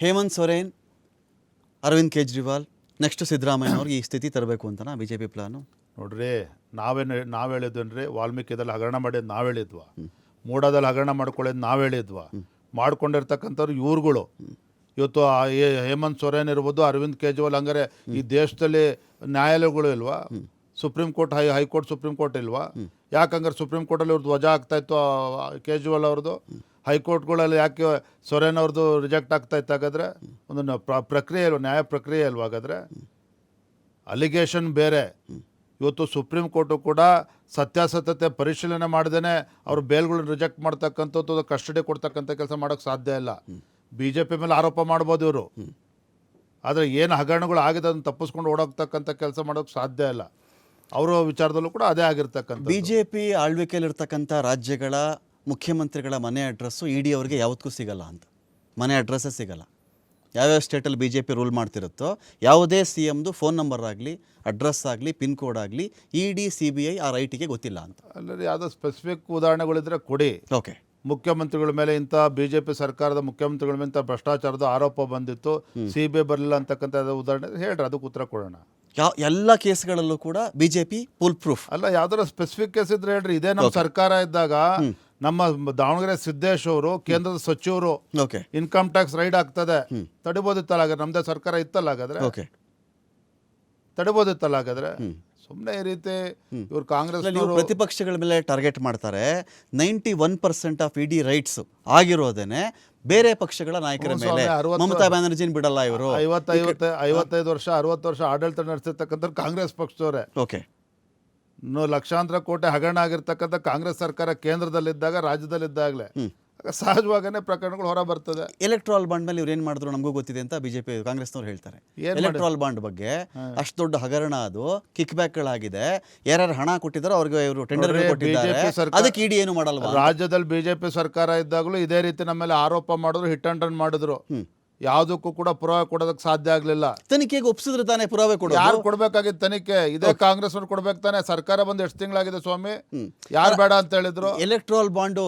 Hemant Soren, Arvind Kejriwal next Siddaramaiah ಅವ್ರಿಗೆ ಈ ಸ್ಥಿತಿ ತರಬೇಕು ಅಂತನಾ ಬಿ ಜೆ ಪಿ ಪ್ಲಾನು ನೋಡ್ರಿ, ನಾವೇನು ನಾವು ಹೇಳಿದ್ವನ್ರಿ ವಾಲ್ಮೀಕಿದಲ್ಲಿ ಹಗರಣ ಮಾಡಿದ್ದು ನಾವು ಹೇಳಿದ್ವಾ? ಮೂಡಾದಲ್ಲಿ ಹಗರಣ ಮಾಡ್ಕೊಳ್ಳೋದು ನಾವು ಹೇಳಿದ್ವಾ? ಮಾಡ್ಕೊಂಡಿರ್ತಕ್ಕಂಥವ್ರು ಇವ್ರುಗಳು. ಇವತ್ತು ಹೇಮಂತ್ ಸೊರೇನ್ ಇರ್ಬೋದು, ಅರವಿಂದ್ ಕೇಜ್ರಿವಾಲ್, ಹಂಗಾರೆ ಈ ದೇಶದಲ್ಲಿ ನ್ಯಾಯಾಲಯಗಳು ಇಲ್ವಾ? Supreme court high high court supreme court ಇಲ್ವಾ? ಯಾಕಂಗಾರೆ ಸುಪ್ರೀಂ ಕೋರ್ಟಲ್ಲಿ ಇವ್ರದ್ದು ವಜಾ ಆಗ್ತಾ ಇತ್ತು ಆ, ಕೇಜ್ರಿವಾಲ್ ಅವ್ರದ್ದು? ಹೈಕೋರ್ಟ್ಗಳಲ್ಲಿ ಯಾಕೆ ಸೊರೇನ್ ಅವ್ರದ್ದು ರಿಜೆಕ್ಟ್ ಆಗ್ತಾ ಇತ್ತು ಹಾಗಾದ್ರೆ ಒಂದು ಪ್ರಕ್ರಿಯೆ ಅಲ್ವ, ನ್ಯಾಯ ಪ್ರಕ್ರಿಯೆ ಅಲ್ವಾ ಹಾಗಾದ್ರೆ? ಅಲಿಗೇಷನ್ ಬೇರೆ. ಇವತ್ತು ಸುಪ್ರೀಂ ಕೋರ್ಟು ಕೂಡ ಸತ್ಯಾಸತ್ಯತೆ ಪರಿಶೀಲನೆ ಮಾಡ್ದೇನೆ ಅವ್ರು ಬೇಲ್ಗಳನ್ನ ರಿಜೆಕ್ಟ್ ಮಾಡ್ತಕ್ಕಂಥದ್ದು ಕಸ್ಟಡಿ ಕೊಡ್ತಕ್ಕಂಥ ಕೆಲಸ ಮಾಡೋಕ್ಕೆ ಸಾಧ್ಯ ಇಲ್ಲ. ಬಿ ಜೆ ಪಿ ಮೇಲೆ ಆರೋಪ ಮಾಡ್ಬೋದು ಇವರು. ಆದರೆ ಏನು ಹಗರಣಗಳು ಆಗಿದೆ ಅದನ್ನು ತಪ್ಪಿಸ್ಕೊಂಡು ಓಡೋಗ್ತಕ್ಕಂಥ ಕೆಲಸ ಮಾಡೋಕ್ಕೆ ಸಾಧ್ಯ ಇಲ್ಲ. ಅವರ ವಿಚಾರದಲ್ಲೂ ಕೂಡ ಅದೇ ಆಗಿರ್ತಕ್ಕಂಥ ಬಿ ಜೆ ಪಿ ಆಳ್ವಿಕೆಯಲ್ಲಿರ್ತಕ್ಕಂಥ ರಾಜ್ಯಗಳ ಮುಖ್ಯಮಂತ್ರಿಗಳ ಮನೆ ಅಡ್ರೆಸ್ಸು ಇ ಡಿ ಅವರಿಗೆ ಯಾವತ್ತೂ ಸಿಗಲ್ಲ ಅಂತ. ಮನೆ ಅಡ್ರೆಸ್ಸೇ ಸಿಗಲ್ಲ. ಯಾವ್ಯಾವ ಸ್ಟೇಟಲ್ಲಿ ಬಿ ಜೆ ಪಿ ರೂಲ್ ಮಾಡ್ತಿರುತ್ತೋ ಯಾವುದೇ ಸಿ ಎಮ್ದು ಫೋನ್ ನಂಬರ್ ಆಗಲಿ ಅಡ್ರೆಸ್ ಆಗಲಿ ಪಿನ್ ಕೋಡ್ ಆಗಲಿ E D C B I ಆ ರೈಟಿಗೆ ಗೊತ್ತಿಲ್ಲ ಅಂತ. ಅಲ್ಲದೆ ಯಾವುದೋ ಸ್ಪೆಸಿಫಿಕ್ ಉದಾಹರಣೆಗಳಿದ್ರೆ ಕೊಡಿ. ಓಕೆ. ಮುಖ್ಯಮಂತ್ರಿಗಳ ಮೇಲೆ ಇಂಥ ಬಿ ಜೆ ಪಿ ಸರ್ಕಾರದ ಮುಖ್ಯಮಂತ್ರಿಗಳ ಮೇಲೆ ಇಂಥ ಭ್ರಷ್ಟಾಚಾರದ ಆರೋಪ ಬಂದಿತ್ತು ಸಿ ಬಿ ಐ ಬರಲಿಲ್ಲ ಅಂತಕ್ಕಂಥ ಉದಾಹರಣೆ ಹೇಳ್ರಿ ಅದಕ್ಕೆ ಉತ್ತರ ಕೊಡೋಣ. ಯಾವ ಎಲ್ಲ ಕೇಸ್ಗಳಲ್ಲೂ ಕೂಡ ಬಿಜೆಪಿ ಫುಲ್ ಪ್ರೂಫ್ ಅಲ್ಲ ಯಾವ್ದಾರ ಸ್ಪೆಸಿಫಿಕ್ ಕೇಸ್ ಇದ್ರೆ ಹೇಳ್ರಿ. ಇದೇ ನಮ್ಮ ಸರ್ಕಾರ ಇದ್ದಾಗ ನಮ್ಮ ದಾವಣಗೆರೆ ಸಿದ್ದೇಶ್ ಅವರು ಕೇಂದ್ರದ ಸಚಿವರು ಓಕೆ ಇನ್ಕಮ್ ಟ್ಯಾಕ್ಸ್ ರೈಡ್ ಆಗ್ತದೆ. ತಡಿಬೋದಿತ್ತಲ್ಲ ಹಾಗಾದ್ರೆ? ನಮ್ದೇ ಸರ್ಕಾರ ಇತ್ತಲ್ಲ ಹಾಗಾದ್ರೆ? ಓಕೆ ತಡಿಬೋದಿತ್ತಲ್ಲ ಹಾಗಾದ್ರೆ? ಸುಮ್ಮನೆ ಈ ರೀತಿ ಇವ್ರು ಕಾಂಗ್ರೆಸ್ ನೀವು ಪ್ರತಿಪಕ್ಷಗಳ ಮೇಲೆ ಟಾರ್ಗೆಟ್ ಮಾಡ್ತಾರೆ. Ninety one percent of ED raids ಆಗಿರೋದೇನೆ. ಬೇರೆ ಪಕ್ಷಗಳ ನಾಯಕರ ಮೇಲೆ ಮಮತಾ ಬ್ಯಾನರ್ಜಿನ ಬಿಡಲ್ಲ ಇವರು. ಐವತ್ತು ಐವತ್ತು ಐವತ್ತೈದು ವರ್ಷ ಅರವತ್ತು ವರ್ಷ ಆಡಳಿತ ನಡೆಸಿರ್ತಕ್ಕಂಥ ಕಾಂಗ್ರೆಸ್ ಪಕ್ಷದವರೇ. ಓಕೆ. ಇನ್ನು ಲಕ್ಷಾಂತರ ಕೋಟಿ ಹಗರಣ ಆಗಿರ್ತಕ್ಕಂಥ ಕಾಂಗ್ರೆಸ್ ಸರ್ಕಾರ ಕೇಂದ್ರದಲ್ಲಿದ್ದಾಗ ರಾಜ್ಯದಲ್ಲಿದ್ದಾಗಲೇ ಸಹಜವಾಗನೇ ಪ್ರಕರಣಗಳು ಹೊರ ಬರ್ತದೆ. ಎಲೆಕ್ಟ್ರಾಲ್ ಬಾಂಡ್ ಮೇಲೆ ಇವ್ರು ಏನು ಮಾಡಿದ್ರು ನಮಗೂ ಗೊತ್ತಿದೆ ಅಂತ ಬಿಜೆಪಿ ಕಾಂಗ್ರೆಸ್ನವ್ರು ಹೇಳ್ತಾರೆ. ಎಲೆಕ್ಟ್ರಾಲ್ ಬಾಂಡ್ ಬಗ್ಗೆ ಅಷ್ಟು ದೊಡ್ಡ ಹಗರಣ ಅದು ಕಿಕ್ ಬ್ಯಾಕ್ಗಳಾಗಿದೆ ಯಾರ್ಯಾರು ಹಣ ಕೊಟ್ಟಿದ್ದಾರೋ ಅವ್ರಿಗೆ ಇವರು ಟೆಂಡರ್ ಕೊಟ್ಟಿದ್ದಾರೆ. ಅದಕ್ಕೆ ಇಡಿ ಏನು ಮಾಡಲ್ವಾ? ರಾಜ್ಯದಲ್ಲಿ ಬಿಜೆಪಿ ಸರ್ಕಾರ ಇದ್ದಾಗಲೂ ಇದೇ ರೀತಿ ನಮ್ಮ ಮೇಲೆ ಆರೋಪ ಮಾಡಿದ್ರು ಹಿಟ್ ಅಂಡ್ ರನ್ ಮಾಡಿದ್ರು. ಯಾವುದಕ್ಕೂ ಕೂಡ ಪುರಾವೆ ಕೊಡೋದಕ್ಕೆ ಸಾಧ್ಯ ಆಗಲಿಲ್ಲ. ತನಿಖೆಗೆ ಒಪ್ಸಿದ್ರೆ ತಾನೇ ಪುರಾವೆ ಕೊಡೋದು? ಯಾರು ಕೊಡ್ಬೇಕಾಗಿತ್ತು ತನಿಖೆ? ಇದೇ ಕಾಂಗ್ರೆಸ್ ಅವ್ರು ಕೊಡ್ಬೇಕು ತಾನೆ? ಸರ್ಕಾರ ಬಂದು ಎಷ್ಟು ತಿಂಗಳಾಗಿದೆ ಸ್ವಾಮಿ? ಯಾರು ಬೇಡ ಅಂತ ಹೇಳಿದ್ರು? Electoral bond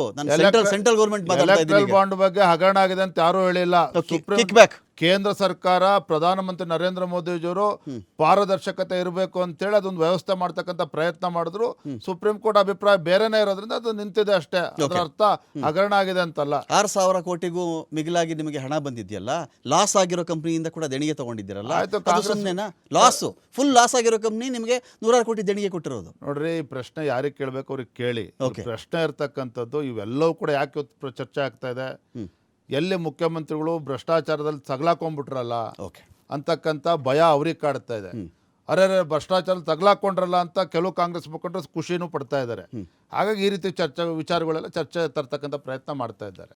central government electoral bond ಬಗ್ಗೆ ಹಗರಣ ಆಗಿದೆ ಅಂತ ಯಾರು ಹೇಳಿಲ್ಲ. ಸುಪ್ರೀಂ ಕೇಂದ್ರ ಸರ್ಕಾರ ಪ್ರಧಾನಮಂತ್ರಿ ನರೇಂದ್ರ ಮೋದಿಜಿಯವರು ಪಾರದರ್ಶಕತೆ ಇರಬೇಕು ಅಂತೇಳಿ ಅದೊಂದು ವ್ಯವಸ್ಥೆ ಮಾಡ್ತಕ್ಕಂಥ ಪ್ರಯತ್ನ ಮಾಡಿದ್ರು. ಸುಪ್ರೀಂ ಕೋರ್ಟ್ ಅಭಿಪ್ರಾಯ ಬೇರೆನೇ ಇರೋದ್ರಿಂದ ಅದು ನಿಂತಿದೆ ಅಷ್ಟೇ. ಅದರ ಅರ್ಥ ಹಗರಣ ಆಗಿದೆ ಅಂತಲ್ಲ. ಆರು ಸಾವಿರ ಕೋಟಿಗೂ ಮಿಗಿಲಾಗಿ ನಿಮಗೆ ಹಣ ಬಂದಿದೆಯಲ್ಲ ಲಾಸ್ ಆಗಿರೋ ಕಂಪ್ನಿಯಿಂದ ಕೂಡ ದೇಣಿಗೆ ತಗೊಂಡಿದ್ದೀರಲ್ಲ ಆಯ್ತು, ಸುಮ್ಮನೆನಾ ಲಾಸ್ ಫುಲ್ ಲಾಸ್ ಆಗಿರೋ ಕಂಪ್ನಿ ನಿಮಗೆ ನೂರಾರು ಕೋಟಿ ದೇಣಿಗೆ ಕೊಟ್ಟಿರೋದು. ನೋಡ್ರಿ ಈ ಪ್ರಶ್ನೆ ಯಾರಿಗೆ ಕೇಳಬೇಕು ಅವ್ರಿಗೆ ಕೇಳಿ. ಪ್ರಶ್ನೆ ಇರ್ತಕ್ಕಂಥದ್ದು ಇವೆಲ್ಲವೂ ಕೂಡ ಯಾಕೆ ಚರ್ಚೆ ಆಗ್ತಾ ಇದೆ? ಎಲ್ಲಿ ಮುಖ್ಯಮಂತ್ರಿಗಳು ಭ್ರಷ್ಟಾಚಾರದಲ್ಲಿ ತಗಲಾಕೊಂಡ್ಬಿಟ್ರಲ್ಲ ಓಕೆ. ಅಂತಕ್ಕಂಥ ಭಯ ಅವ್ರಿಗೆ ಕಾಡ್ತಾ ಇದೆ. ಅರೆ ಅರೆ ಭ್ರಷ್ಟಾಚಾರ ತಗಲಾಕೊಂಡ್ರಲ್ಲ ಅಂತ ಕೆಲವು ಕಾಂಗ್ರೆಸ್ ಮುಖಂಡರು ಖುಷಿನೂ ಪಡ್ತಾ ಇದ್ದಾರೆ. ಹಾಗಾಗಿ ಈ ರೀತಿ ಚರ್ಚೆ ವಿಚಾರಗಳೆಲ್ಲ ಚರ್ಚೆ ತರ್ತಕ್ಕಂಥ ಪ್ರಯತ್ನ ಮಾಡ್ತಾ ಇದ್ದಾರೆ.